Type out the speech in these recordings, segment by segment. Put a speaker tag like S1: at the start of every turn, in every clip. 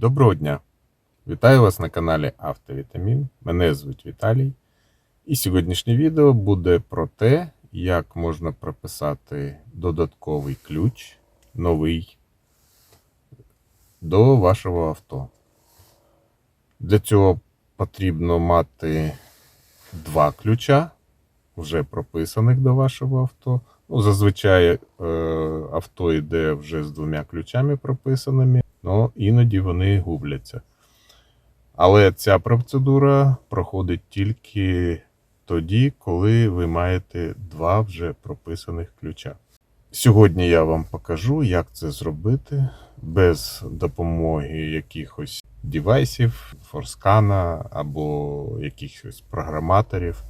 S1: Доброго дня! Вітаю вас на каналі Автовітамін. Мене звуть Віталій. І сьогоднішнє відео буде про те, як можна прописати додатковий ключ, новий, до вашого авто. Для цього потрібно мати два ключа, вже прописаних до вашого авто. Ну, зазвичай е, авто йде вже з двома ключами прописаними, але іноді вони губляться. Але ця процедура проходить тільки тоді, коли ви маєте два вже прописаних ключа. Сьогодні я вам покажу, як це зробити без допомоги якихось девайсів, форскана або якихось програматорів.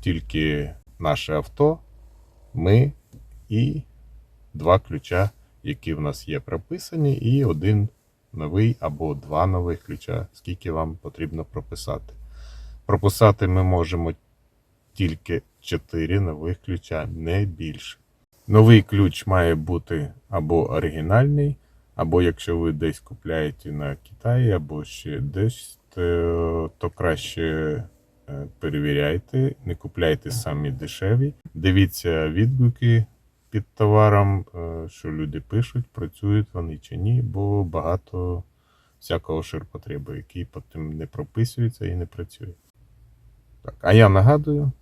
S1: Тільки наше авто, ми і два ключа, які в нас є прописані, і один новий або два нових ключа, скільки вам потрібно прописати. Прописати ми можемо тільки 4 нових ключа, не більше. Новий ключ має бути або оригінальний, або якщо ви десь купляєте на Китаї, або ще десь, то, то краще е, перевіряйте, не купляйте самі дешеві. Дивіться відгуки під товаром, е, що люди пишуть, працюють вони чи ні, бо багато всякого ширпотребу, який потім не прописується і не працює. Так, а я нагадую,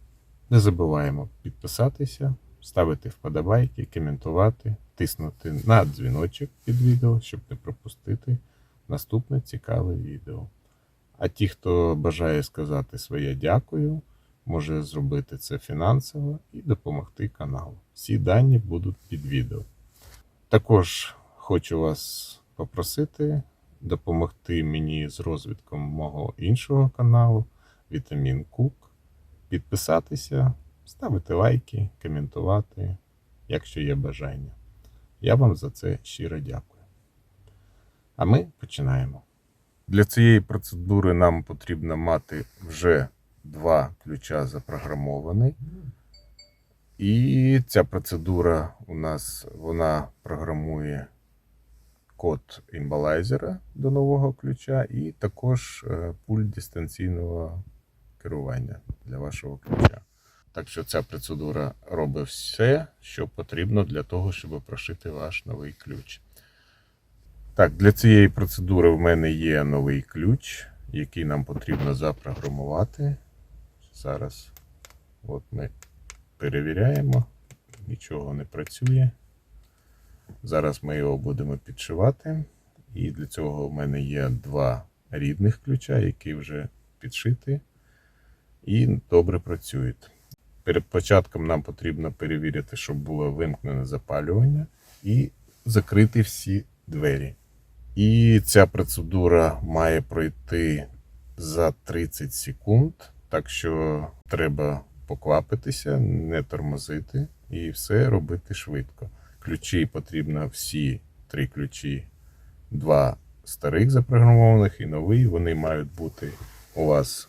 S1: не забуваємо підписатися, ставити вподобайки, коментувати, тиснути на дзвіночок під відео, щоб не пропустити наступне цікаве відео. А ті, хто бажає сказати своє дякую, може зробити це фінансово і допомогти каналу. Всі дані будуть під відео. Також хочу вас попросити допомогти мені з розвитком мого іншого каналу Вітамін Кук, підписатися, ставити лайки, коментувати, якщо є бажання. Я вам за це щиро дякую. А ми починаємо. Для цієї процедури нам потрібно мати вже два ключа запрограмовані. І ця процедура у нас вона програмує код імбалайзера до нового ключа, і також е, пульт дистанційного керування для вашого ключа. Так що ця процедура робить все, що потрібно для того, щоб прошити ваш новий ключ. Так, для цієї процедури в мене є новий ключ, який нам потрібно запрограмувати. Зараз от ми перевіряємо, нічого не працює. Зараз ми його будемо підшивати. І для цього в мене є два рідних ключа, які вже підшиті і добре працюють. Перед початком нам потрібно перевірити, щоб було вимкнене запалювання і закрити всі двері. І ця процедура має пройти за 30 секунд, так що треба поквапитися, не тормозити і все робити швидко. Ключі потрібно всі три ключі, два старих запрограмованих і новий. Вони мають бути у вас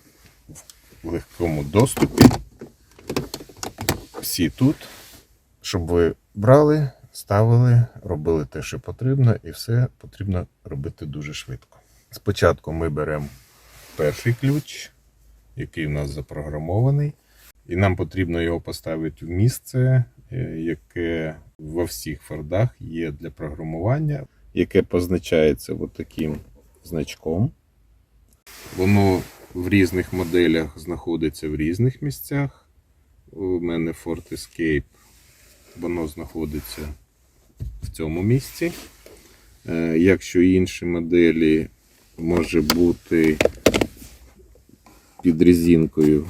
S1: в легкому доступі. Всі тут, щоб ви брали, ставили, робили те, що потрібно, і все потрібно робити дуже швидко. Спочатку ми беремо перший ключ, який у нас запрограмований, і нам потрібно його поставити в місце, е, яке во всіх фордах є для програмування, яке позначається от таким значком. Воно в різних моделях знаходиться в різних місцях. У мене Ford Escape, воно знаходиться в цьому місці. Е, Якщо інші моделі може бути під резинкою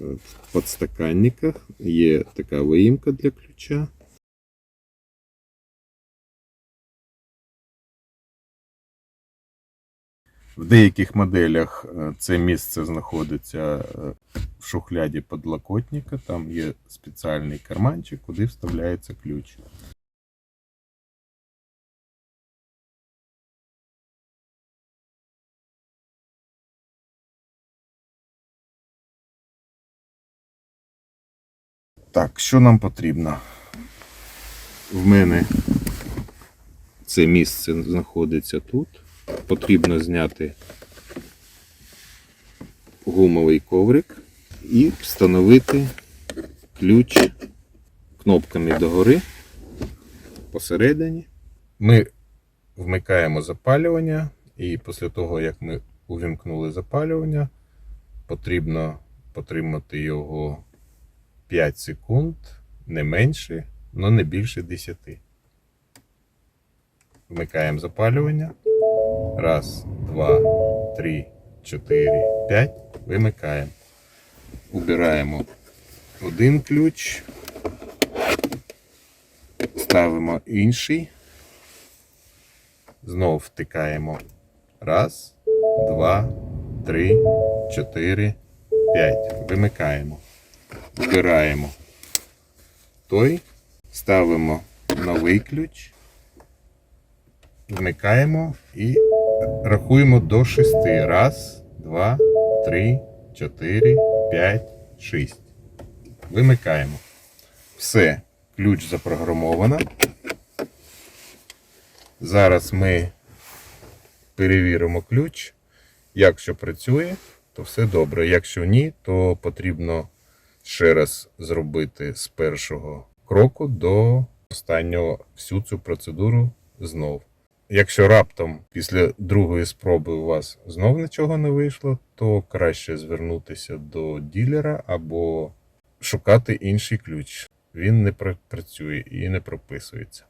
S1: е, в подстаканниках, є така виїмка для ключа. В деяких моделях е, це місце знаходиться е, в шухляді подлокотника, там є спеціальний карманчик, куди вставляється ключ. Так, що нам потрібно? В мене це місце знаходиться тут. потрібно зняти гумовий коврик і встановити ключ кнопками догори посередині. Ми вмикаємо запалювання, і після того, як ми увімкнули запалювання, потрібно потримати його 5 секунд, не менше, але не більше 10. Вмикаємо запалювання. Раз, два, три, чотири, п'ять. Вимикаємо. Убираємо один ключ. Ставимо інший. Знову втикаємо. Раз, два, три, чотири, п'ять. Вимикаємо. Вбираємо той. Ставимо новий ключ. Вмикаємо і рахуємо до шести. Раз, два, три, чотири, п'ять, шість. Вимикаємо. Все, ключ запрограмовано. Зараз ми перевіримо ключ. Якщо працює, то все добре. Якщо ні, то потрібно ще раз зробити з першого кроку до останнього всю цю процедуру знов. Якщо раптом після другої спроби у вас знов нічого не вийшло, то краще звернутися до ділера або шукати інший ключ. Він не працює і не прописується.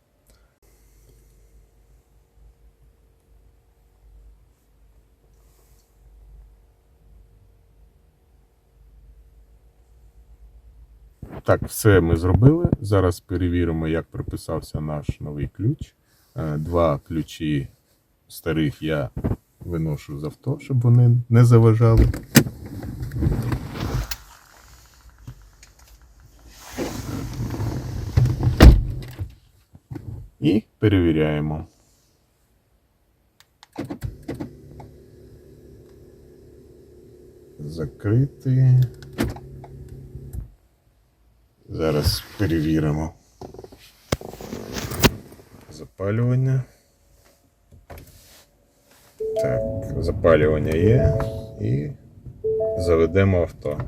S1: Так, все ми зробили. Зараз перевіримо, як приписався наш новий ключ. Е, Два ключі старих я виношу з авто, щоб вони не заважали. І перевіряємо. Закрити. Зараз перевіримо. Запалювання. Так, запалювання є. І заведемо авто.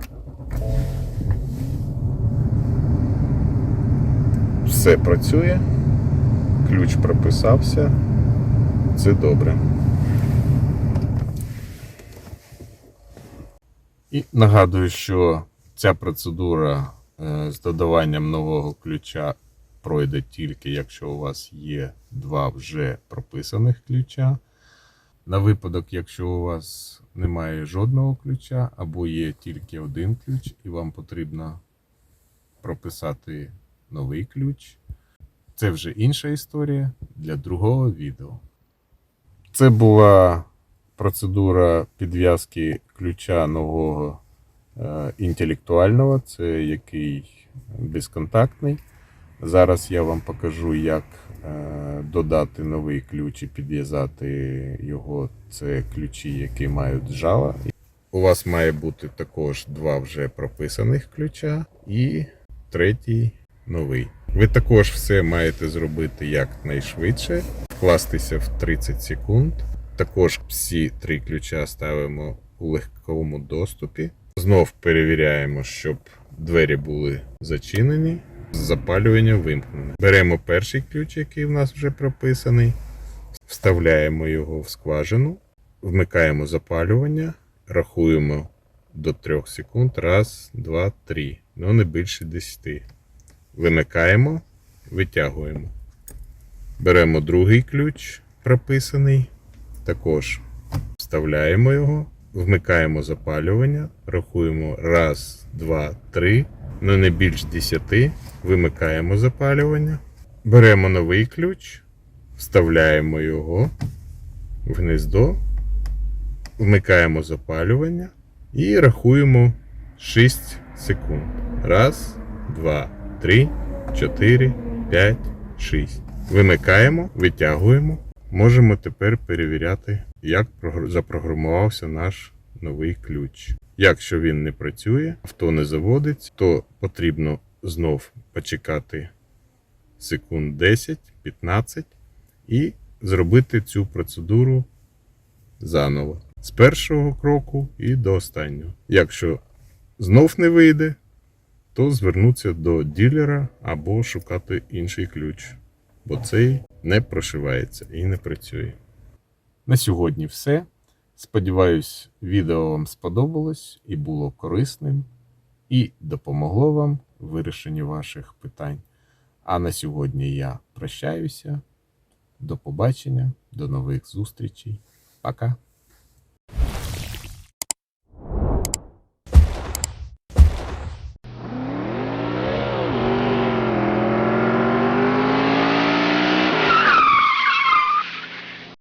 S1: Все працює. Ключ прописався. Це добре. І нагадую, що ця процедура з додаванням нового ключа пройде тільки, якщо у вас є два вже прописаних ключа. На випадок, якщо у вас немає жодного ключа, або є тільки один ключ, і вам потрібно прописати новий ключ. Це вже інша історія для другого відео. Це була процедура підв'язки ключа нового е, інтелектуального, це який безконтактний. Зараз я вам покажу, як е, додати новий ключ і підв'язати його. Це ключі, які мають жала. У вас має бути також два вже прописаних ключа і третій новий. Ви також все маєте зробити якнайшвидше, вкластися в 30 секунд. Також всі три ключа ставимо у легковому доступі. Знов перевіряємо, щоб двері були зачинені, запалювання вимкнене. Беремо перший ключ, який в нас вже прописаний, вставляємо його в скважину, вмикаємо запалювання, рахуємо до 3 секунд. Раз, два, три. Ну не більше 10. Вимикаємо, витягуємо. Беремо другий ключ прописаний, також вставляємо його, вмикаємо запалювання, рахуємо раз, два, три, ну не більш 10, вимикаємо запалювання, беремо новий ключ, вставляємо його в гнездо, вмикаємо запалювання і рахуємо 6 секунд. Раз, два, три, чотири, п'ять, шість. Вимикаємо, витягуємо. Можемо тепер перевіряти, як запрограмувався наш новий ключ. Якщо він не працює, авто не заводиться, то потрібно знов почекати секунд 10-15 і зробити цю процедуру заново. З першого кроку і до останнього. Якщо знов не вийде, то звернутися до ділера або шукати інший ключ, бо цей не прошивається і не працює. На сьогодні все. Сподіваюсь, відео вам сподобалось і було корисним, і допомогло вам в вирішенні ваших питань. А на сьогодні я прощаюся. До побачення, до нових зустрічей. Пока.